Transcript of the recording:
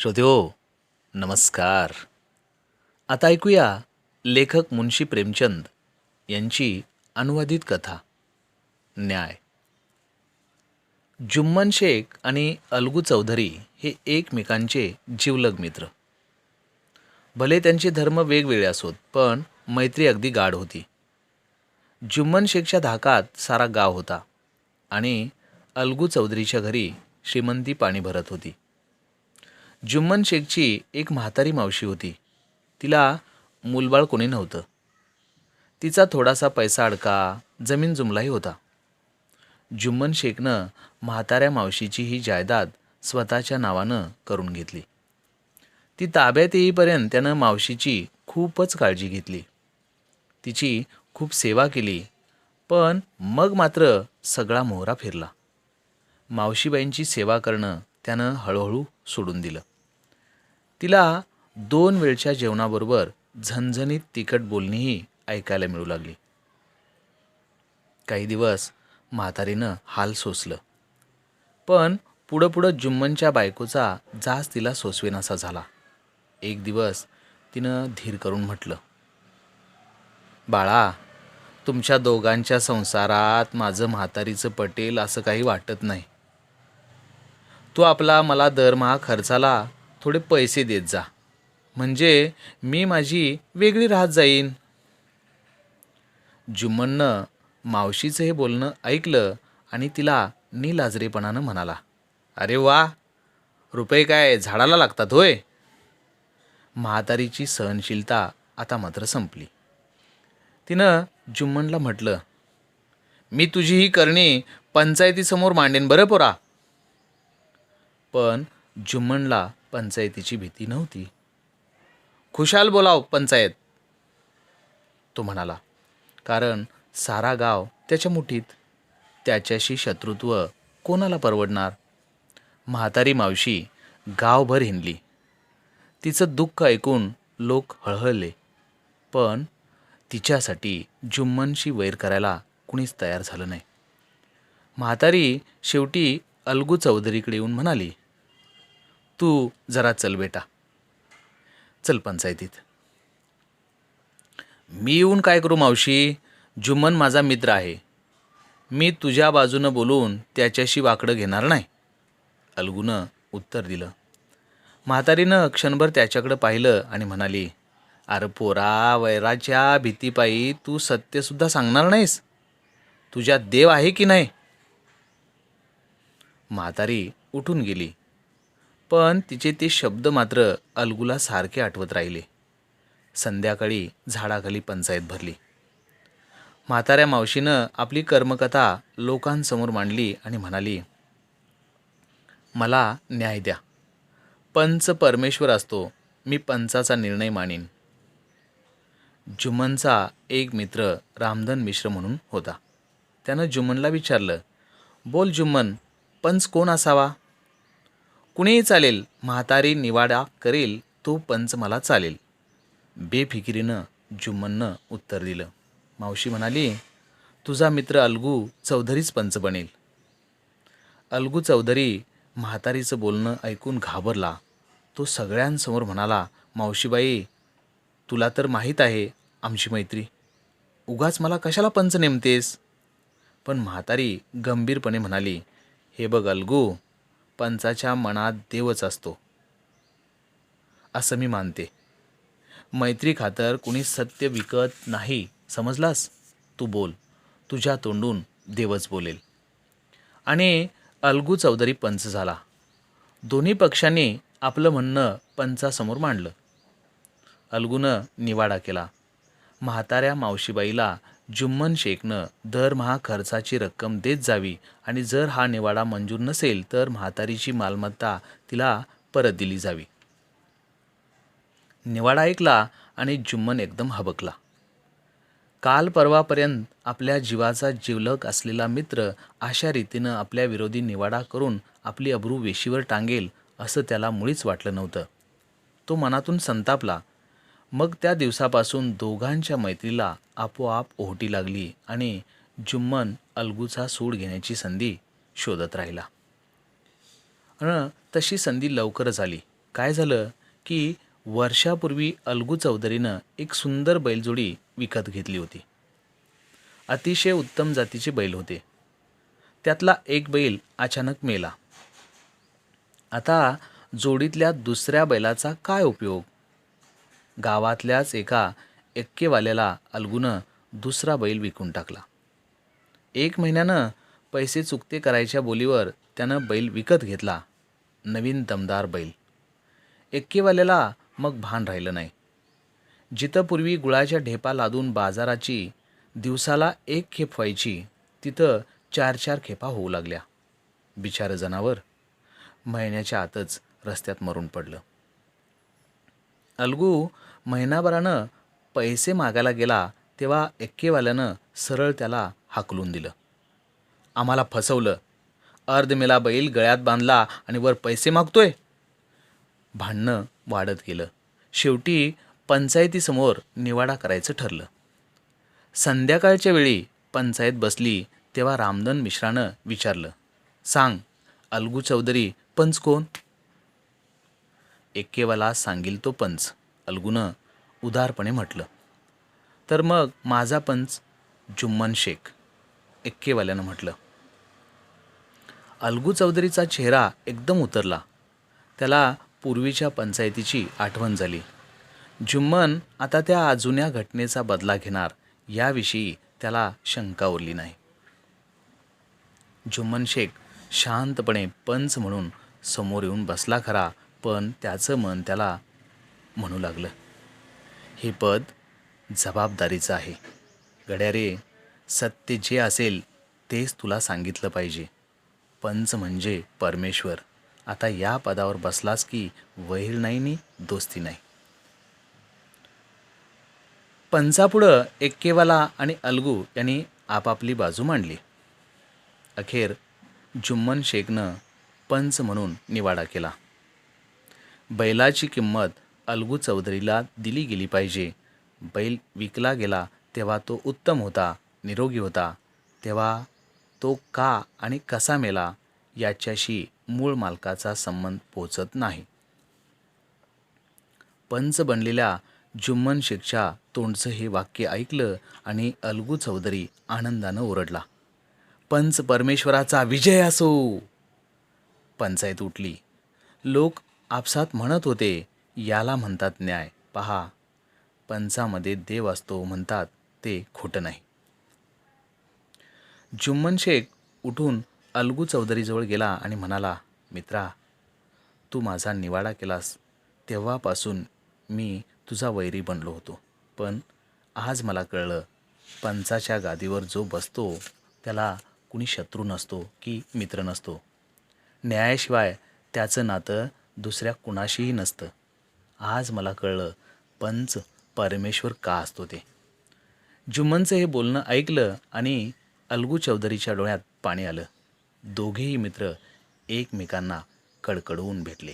श्रोत्यो नमस्कार. आता ऐकूया लेखक मुन्शी प्रेमचंद यांची अनुवादित कथा न्याय. जुम्मन शेख आणि अलगू चौधरी हे एकमेकांचे जीवलग मित्र. भले त्यांचे धर्म वेगवेगळे असोत पण मैत्री अगदी गाढ होती. जुम्मन शेखच्या धाकात सारा गाव होता आणि अलगू चौधरीच्या घरी श्रीमंती पाणी भरत होती. जुम्मन शेखची एक म्हातारी मावशी होती. तिला मूलबाळ कोणी नव्हतं. तिचा थोडासा पैसा अडका जमीन जुमलाही होता. जुम्मन शेखनं म्हाताऱ्या मावशीची ही जायदाद स्वतःच्या नावानं करून घेतली. ती ताब्यात येईपर्यंत त्यानं मावशीची खूपच काळजी घेतली. तिची खूप सेवा केली पण मग मात्र सगळा मोहरा फिरला. मावशीबाईंची सेवा करणं त्यानं हळूहळू सोडून दिलं. तिला दोन वेळच्या जेवणाबरोबर झणझणीत तिखट बोलणीही ऐकायला मिळू लागली. काही दिवस म्हातारीनं हाल सोसलं. पण पुढं पुढं जुम्मनच्या बायकोचा जास तिला सोसवेनासा झाला. एक दिवस तिनं धीर करून म्हटलं बाळा तुमच्या दोघांच्या संसारात माझं म्हातारीचं पटेल असं काही वाटत नाही. तू आपला मला दरमहा खर्चाला थोडे पैसे देत जा. म्हणजे मी माझी वेगळी राहत जाईन. जुम्मननं मावशीचं हे बोलणं ऐकलं आणि तिला निलाजरेपणानं म्हणाला अरे वा रुपये काय झाडाला लागतात होय? म्हातारीची सहनशीलता आता मात्र संपली. तिनं जुम्मनला म्हटलं मी तुझी ही करणी पंचायतीसमोर मांडेन बरं पोरा. पण जुम्मनला पंचायतीची भीती नव्हती. खुशाल बोलाव पंचायत तो म्हणाला. कारण सारा गाव त्याच्या मुठीत त्याच्याशी शत्रुत्व कोणाला परवडणार? म्हातारी मावशी गावभर हिंडली. तिचं दुःख ऐकून लोक हळहळले. पण तिच्यासाठी जुम्मनशी वैर करायला कुणीच तयार झालं नाही. म्हातारी शेवटी अलगू चौधरीकडे येऊन म्हणाली तू जरा चल बेटा. चल पंचायतीत. मी येऊन काय करू मावशी? जुम्मन माझा मित्र आहे. मी तुझ्या बाजूनं बोलून त्याच्याशी वाकडं घेणार नाही. अलगूनं उत्तर दिलं. म्हातारीनं क्षणभर त्याच्याकडं पाहिलं आणि म्हणाली अरे पोरा वैराच्या भीतीपायी तू सत्यसुद्धा सांगणार नाहीस? तुझ्या देव आहे की नाही? म्हातारी उठून गेली. पण तिचे ते शब्द मात्र अलगुला सारखे आठवत राहिले. संध्याकाळी झाडाखाली पंचायत भरली. म्हाताऱ्या मावशीनं आपली कर्मकथा लोकांसमोर मांडली आणि म्हणाली मला न्याय द्या. पंच परमेश्वर असतो मी पंचाचा निर्णय मानीन. जुम्मनचा एक मित्र रामधन मिश्र म्हणून होता. त्यानं जुम्मनला विचारलं बोल जुम्मन पंच कोण असावा? कुणीही चालेल म्हातारी निवाडा करेल तो पंच मला चालेल. बेफिकिरीनं जुम्मननं उत्तर दिलं. मावशी म्हणाली तुझा मित्र अलगू चौधरीच पंच बनेल. अलगू चौधरी म्हातारीचं बोलणं ऐकून घाबरला. तो सगळ्यांसमोर म्हणाला मावशीबाई तुला तर माहीत आहे आमची मैत्री. उगाच मला कशाला पंच नेमतेस? पण म्हातारी गंभीरपणे म्हणाली हे बघ अलगू पंचाच्या मनात देवच असतो. असं मी मानते. मैत्री खातर कुणी सत्य विकत नाही समजलास? तू बोल. तुझ्या तोंडून देवच बोलेल. आणि अलगू चौधरी पंच झाला. दोन्ही पक्षांनी आपलं म्हणणं पंचासमोर मांडलं. अलगूनं निवाडा केला. म्हाताऱ्या मावशीबाईला जुम्मन शेखनं दरमहा खर्चाची रक्कम देत जावी आणि जर हा निवाडा मंजूर नसेल तर म्हातारीची मालमत्ता तिला परत दिली जावी. निवाडा ऐकला आणि जुम्मन एकदम हबकला. काल परवापर्यंत आपल्या जीवाचा जिवलक असलेला मित्र अशा रीतीनं आपल्या विरोधी निवाडा करून आपली अब्रू वेशीवर टांगेल असं त्याला मुळीच वाटलं नव्हतं. तो मनातून संतापला मग त्या दिवसापासून दोघांच्या मैत्रीला आपोआप ओहोटी लागली आणि जुम्मन अलगूचा सूड घेण्याची संधी शोधत राहिला. अन तशी संधी लवकरच आली. काय झालं की वर्षापूर्वी अलगू चौधरीनं एक सुंदर बैलजोडी विकत घेतली होती. अतिशय उत्तम जातीचे बैल होते. त्यातला एक बैल अचानक मेला. आता जोडीतल्या दुसऱ्या बैलाचा काय उपयोग? गावातल्याच एका एक्केवाल्याला अलगूनं दुसरा बैल विकून टाकला. एक महिन्यानं पैसे चुकते करायच्या बोलीवर त्यानं बैल विकत घेतला नवीन दमदार बैल. एक्केवाल्याला मग भान राहिलं नाही. जिथं पूर्वी गुळाच्या ढेपा लादून बाजाराची दिवसाला एक खेप व्हायची तिथं चार चार खेपा होऊ लागल्या. बिचारं जनावर महिन्याच्या आतच रस्त्यात मरून पडलं. अलगू महिनाभरानं पैसे मागायला गेला तेव्हा एक्केवाल्यानं सरळ त्याला हाकलून दिलं. आम्हाला फसवलं. अर्धमेला बैल गळ्यात बांधला आणि वर पैसे मागतोय. भांडणं वाढत गेलं. शेवटी पंचायतीसमोर निवाडा करायचं ठरलं. संध्याकाळच्या वेळी पंचायत बसली तेव्हा रामधन मिश्रानं विचारलं सांग अलगू चौधरी पंच कोण? एक्केवाला सांगील तो पंच. अलगुनं उदारपणे म्हटलं. तर मग माझा पंच जुम्मन शेख एक्केवाल्यानं म्हटलं. अलगू चौधरीचा चेहरा एकदम उतरला. त्याला पूर्वीच्या पंचायतीची आठवण झाली. जुम्मन आता त्या जुन्या घटनेचा बदला घेणार याविषयी त्याला शंका उरली नाही. जुम्मन शेख शांतपणे पंच म्हणून समोर येऊन बसला खरा पण त्याचं मन त्याला म्हणू लागलं. हे पद जबाबदारीचं आहे. गड्या रे सत्य जे असेल तेच तुला सांगितलं पाहिजे. पंच म्हणजे परमेश्वर. आता या पदावर बसलास की वैर नाही नी दोस्ती नाही. पंचापुढं एक्केवाला आणि अलगू यांनी आपापली बाजू मांडली. अखेर जुम्मन शेखनं पंच म्हणून निवाडा केला. बैलाची किंमत अलगू चौधरीला दिली गेली पाहिजे. बैल विकला गेला तेव्हा तो उत्तम होता निरोगी होता. तेव्हा तो का आणि कसा मेला याच्याशी मूळ मालकाचा संबंध पोचत नाही. पंच बनलेल्या जुम्मन शेखच्या तोंडचं हे वाक्य ऐकलं आणि अलगू चौधरी आनंदानं ओरडला. पंच परमेश्वराचा विजय असो! पंचायत उठली. लोक आपसात म्हणत होते याला म्हणतात न्याय. पहा पंचामध्ये देव असतो म्हणतात ते खोटं नाही. जुम्मन शेख उठून अलगू चौधरीजवळ गेला आणि म्हणाला मित्रा तू माझा निवाडा केलास. तेव्हापासून मी तुझा वैरी बनलो होतो. पण आज मला कळलं पंचाच्या गादीवर जो बसतो त्याला कुणी शत्रू नसतो की मित्र नसतो. न्यायाशिवाय त्याचं नातं दुसऱ्या कुणाशीही नसतं. आज मला कळलं पंच परमेश्वर का असतो ते. जुम्मनचं हे बोलणं ऐकलं आणि अलगू चौधरीच्या डोळ्यात पाणी आलं. दोघेही मित्र एकमेकांना कडकडवून भेटले.